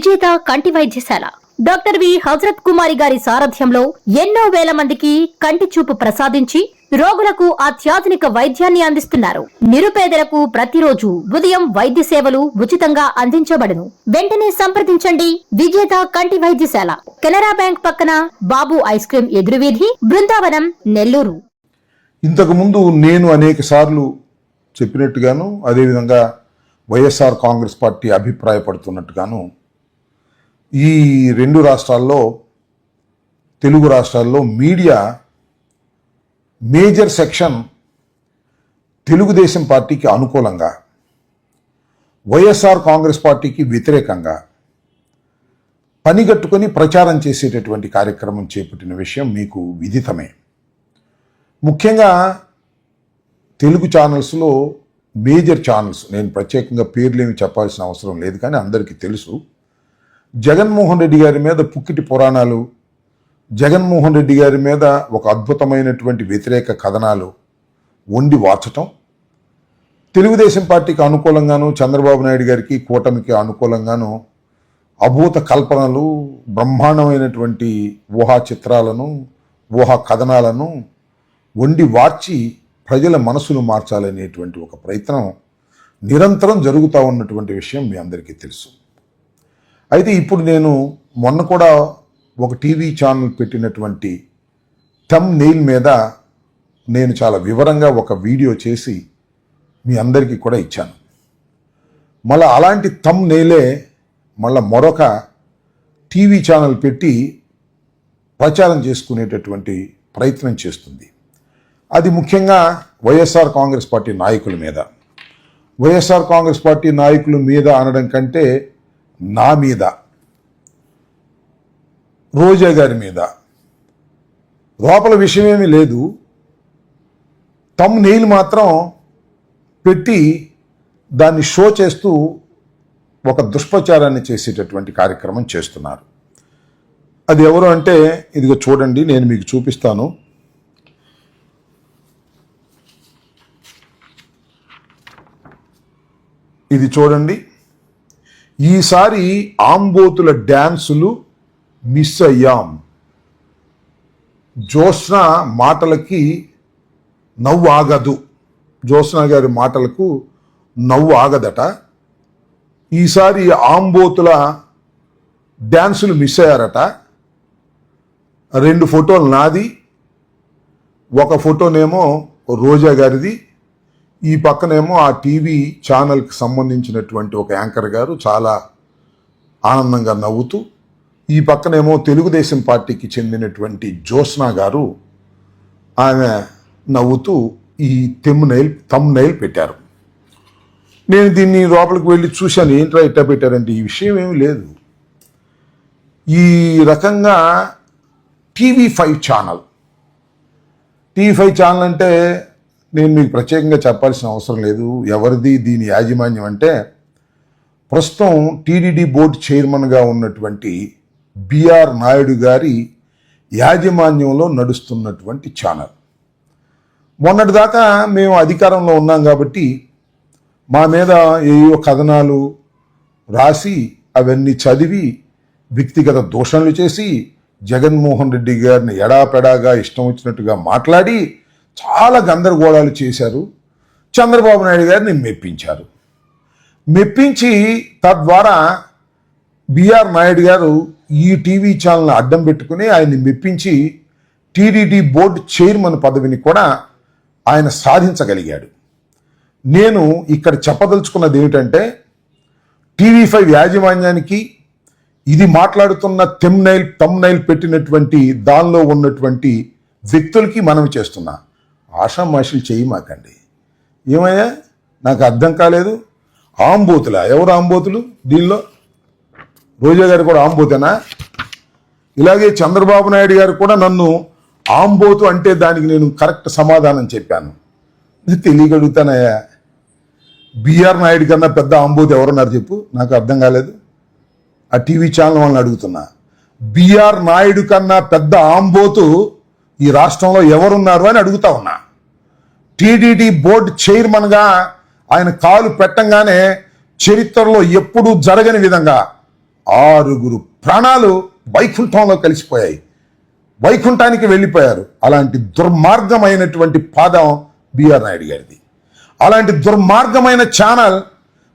విజేత కంటి వైద్యశాల. Doctor V. హజరత్ కుమారి గారి సారథ్యంలో ఎన్నో వేల మందికి కంటి చూపు ప్రసాదించి రోగులకు అత్యాధునిక వైద్యాన్ని అందిస్తున్నారు. నిరుపేదలకు ప్రతిరోజు ఉదయం వైద్య సేవలు ఉచితంగా అందించబడును. వెంటనే సంప్రదించండి. విజేత కంటి వైద్యశాల. కెనరా బ్యాంక్ పక్కన బాబు ఐస్ క్రీమ్ ఎదురువీధి బృందావనం నెల్లూరు. ఇంతకుముందు నేను అనేక సార్లు చెప్పినట్టుగాను అదేవిధంగా వైఎస్ఆర్ కాంగ్రెస్ పార్టీ అభిప్రాయపడుతున్నట్టుగాను ఈ రెండు రాష్ట్రాల్లో తెలుగు రాష్ట్రాల్లో మీడియా మేజర్ సెక్షన్ తెలుగుదేశం పార్టీకి అనుకూలంగా వైఎస్ఆర్ కాంగ్రెస్ పార్టీకి వ్యతిరేకంగా పనిగట్టుకొని ప్రచారం చేసేటటువంటి కార్యక్రమం చేపట్టిన విషయం మీకు విదితమే. ముఖ్యంగా తెలుగు ఛానల్స్లో మేజర్ ఛానల్స్ నేను ప్రత్యేకంగా పేర్లేమి చెప్పాల్సిన అవసరం లేదు కానీ అందరికీ తెలుసు. జగన్మోహన్ రెడ్డి గారి మీద పుక్కిటి పురాణాలు జగన్మోహన్ రెడ్డి గారి మీద ఒక అద్భుతమైనటువంటి వ్యతిరేక కథనాలు వండి వాచటం తెలుగుదేశం పార్టీకి అనుకూలంగాను చంద్రబాబు నాయుడు గారికి కూటమికి అనుకూలంగాను అభూత కల్పనలు బ్రహ్మాండమైనటువంటి ఊహా చిత్రాలను ఊహా కథనాలను వండి వార్చి ప్రజల మనసును మార్చాలనేటువంటి ఒక ప్రయత్నం నిరంతరం జరుగుతూ ఉన్నటువంటి విషయం మీ అందరికీ తెలుసు. అయితే ఇప్పుడు నేను మొన్న కూడా ఒక టీవీ ఛానల్ పెట్టినటువంటి టమ్ నెయిల్ మీద నేను చాలా వివరంగా ఒక వీడియో చేసి మీ అందరికీ కూడా ఇచ్చాను. మళ్ళీ అలాంటి తమ్ నేలే మళ్ళీ మరొక టీవీ ఛానల్ పెట్టి ప్రచారం చేసుకునేటటువంటి ప్రయత్నం చేస్తుంది. అది ముఖ్యంగా వైఎస్ఆర్ కాంగ్రెస్ పార్టీ నాయకుల మీద. వైఎస్ఆర్ కాంగ్రెస్ పార్టీ నాయకుల మీద అనడం కంటే నా మీద రోజా గారి మీద. లోపల విషయమేమీ లేదు. తమ్ నెయిల్ మాత్రం పెట్టి దాన్ని షో చేస్తూ ఒక దుష్ప్రచారాన్ని చేసేటటువంటి కార్యక్రమం చేస్తున్నారు. అది ఎవరు అంటే ఇదిగో చూడండి నేను మీకు చూపిస్తాను. ఇది చూడండి. ఈసారి ఆంబోతుల డ్యాన్సులు మిస్ అయ్యాం. జ్యోత్స్న మాటలకి నవ్వు ఆగదు. జ్యోత్స్న గారి మాటలకు నవ్వు ఆగదట. ఈసారి ఆంబోతుల డ్యాన్సులు మిస్ అయ్యారట. రెండు ఫోటోలు నాది ఒక ఫోటోనేమో రోజా గారిది ఈ పక్కనేమో ఆ టీవీ ఛానల్కి సంబంధించినటువంటి ఒక యాంకర్ గారు చాలా ఆనందంగా నవ్వుతూ ఈ పక్కనేమో తెలుగుదేశం పార్టీకి చెందినటువంటి జ్యోత్స్నా గారు ఆమె నవ్వుతూ ఈ తెమ్ నైల్ తమ్ నైల్ పెట్టారు. నేను దీన్ని లోపలికి వెళ్ళి చూశాను ఏంట్రా ఇట్టా పెట్టారంటే ఈ విషయం ఏమీ లేదు. ఈ రకంగా TV five channel TV five channel అంటే నేను మీకు ప్రత్యేకంగా చెప్పాల్సిన అవసరం లేదు. ఎవరిది దీని యాజమాన్యం అంటే ప్రస్తుతం టీడీడీ బోర్డు చైర్మన్గా ఉన్నటువంటి బిఆర్ నాయుడు గారి యాజమాన్యంలో నడుస్తున్నటువంటి ఛానల్. మొన్నటిదాకా మేము అధికారంలో ఉన్నాం కాబట్టి మా మీద ఏయో కథనాలు రాసి అవన్నీ చదివి వ్యక్తిగత దూషణలు చేసి జగన్మోహన్ రెడ్డి గారిని ఎడాపెడాగా ఇష్టం వచ్చినట్టుగా మాట్లాడి చాలా గందరగోళాలు చేశారు. చంద్రబాబు నాయుడు గారిని మెప్పించారు. మెప్పించి తద్వారా బిఆర్ నాయుడు గారు ఈ టీవీ ఛానల్ని అడ్డం పెట్టుకుని ఆయన్ని మెప్పించి టీడీడీ బోర్డు చైర్మన్ పదవిని కూడా ఆయన సాధించగలిగాడు. నేను ఇక్కడ చెప్పదలుచుకున్నది ఏమిటంటే టీవీ ఫైవ్ యాజమాన్యానికి ఇది మాట్లాడుతున్న తెమ్నైల్ తమ్నైల్ పెట్టినటువంటి దానిలో ఉన్నటువంటి వ్యక్తులకి మనవి చేస్తున్నా. ఆషామాషులు చేయి మాకండి. ఏమయ్యా? నాకు అర్థం కాలేదు. ఆంబోతులా? ఎవరు ఆంబోతులు? దీనిలో రోజా గారు కూడా ఆంబోతేనా? ఇలాగే చంద్రబాబు నాయుడు గారు కూడా నన్ను ఆంబోతు అంటే దానికి నేను కరెక్ట్ సమాధానం చెప్పాను. తెలియగలుగుతానయ్యా. బిఆర్ నాయుడు కన్నా పెద్ద ఆంబోతు ఎవరున్నారు చెప్పు? నాకు అర్థం కాలేదు. ఆ టీవీ ఛానల్ వాళ్ళని అడుగుతున్నా. బీఆర్ నాయుడు కన్నా పెద్ద ఆంబోతు ఈ రాష్ట్రంలో ఎవరున్నారు అని అడుగుతా ఉన్నా. టీడీడీ బోర్డు చైర్మన్గా ఆయన కాలు పెట్టంగానే చరిత్రలో ఎప్పుడూ జరగని విధంగా ఆరుగురు ప్రాణాలు వైకుంఠంలో కలిసిపోయాయి. వైకుంఠానికి వెళ్ళిపోయారు. అలాంటి దుర్మార్గమైనటువంటి పాదం బిఆర్ నాయుడు గారిది. అలాంటి దుర్మార్గమైన ఛానల్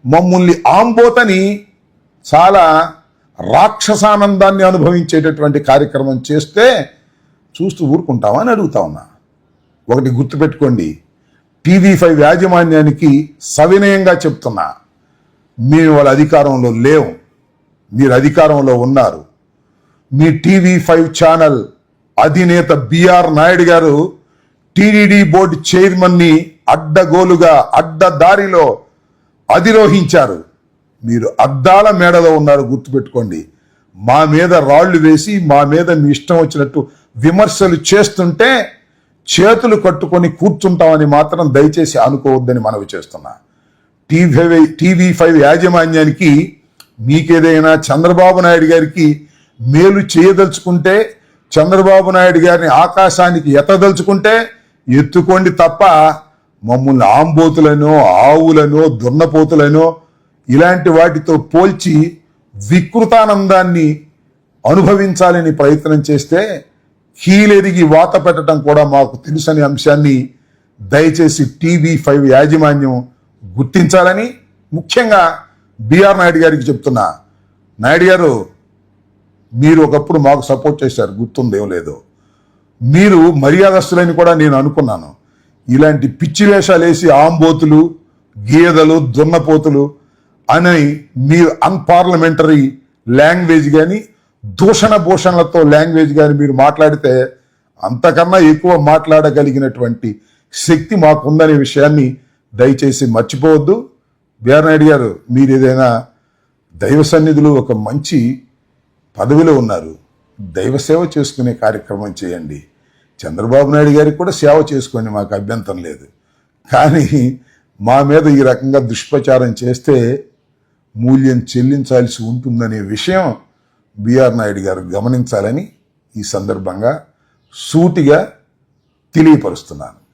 మమ్మల్ని ఆంబోతని చాలా రాక్షసానందాన్ని అనుభవించేటటువంటి కార్యక్రమం చేస్తే చూస్తూ ఊరుకుంటావా అని అడుగుతా ఉన్నా. ఒకటి గుర్తుపెట్టుకోండి టీవీ ఫైవ్ యాజమాన్యానికి సవినయంగా చెప్తున్నా. మేము వాళ్ళ అధికారంలో లేవు. మీరు అధికారంలో ఉన్నారు. మీ టీవీ ఫైవ్ ఛానల్ అధినేత BR Naidu garu TTD board చైర్మన్ని అడ్డగోలుగా అడ్డదారిలో అధిరోహించారు. మీరు అద్దాల మేడలో ఉన్నారు గుర్తుపెట్టుకోండి మా మీద రాళ్ళు వేసి మా మీద మీ ఇష్టం వచ్చినట్టు విమర్శలు చేస్తుంటే చేతులు కట్టుకొని కూర్చుంటామని మాత్రం దయచేసి అనుకోవద్దని మనవి చేస్తున్నా. టీవీ టీవీ ఫైవ్ యాజమాన్యానికి మీకేదైనా చంద్రబాబు నాయుడు గారికి మేలు చేయదలుచుకుంటే చంద్రబాబు నాయుడు గారిని ఆకాశానికి ఎత్తదలుచుకుంటే ఎత్తుకోండి తప్ప మమ్మల్ని ఆంబోతులనో ఆవులనో దున్నపోతులనో ఇలాంటి వాటితో పోల్చి వికృతానందాన్ని అనుభవించాలని ప్రయత్నం చేస్తే కీలెరిగి వాత పెట్టడం కూడా మాకు తెలుసనే అంశాన్ని దయచేసి టీవీ ఫైవ్ యాజమాన్యం గుర్తించాలని ముఖ్యంగా బిఆర్ నాయుడు గారికి చెప్తున్నా. నాయుడు గారు మీరు ఒకప్పుడు మాకు సపోర్ట్ చేశారు గుర్తుందేం లేదు. మీరు మర్యాదస్తులని కూడా నేను అనుకున్నాను. ఇలాంటి పిచ్చి వేషాలు వేసి ఆంబోతులు గీదలు దున్నపోతులు అని మీరు అన్పార్లమెంటరీ లాంగ్వేజ్ కానీ దూషణ భూషణలతో లాంగ్వేజ్ కానీ మీరు మాట్లాడితే అంతకన్నా ఎక్కువ మాట్లాడగలిగినటువంటి శక్తి మాకుందనే విషయాన్ని దయచేసి మర్చిపోవద్దు. బీఆర్నాయుడు గారు మీరు ఏదైనా దైవ సన్నిధిలో ఒక మంచి పదవిలో ఉన్నారు. దైవ సేవ చేసుకునే కార్యక్రమం చేయండి. చంద్రబాబు నాయుడు గారికి కూడా సేవ చేసుకోండి మాకు అభ్యంతరం లేదు. కానీ మా మీద ఈ రకంగా దుష్ప్రచారం చేస్తే మూల్యం చెల్లించాల్సి ఉంటుందనే విషయం బిఆర్ నాయుడు గారు గమనించాలని ఈ సందర్భంగా సూటిగా తెలియపరుస్తున్నాను.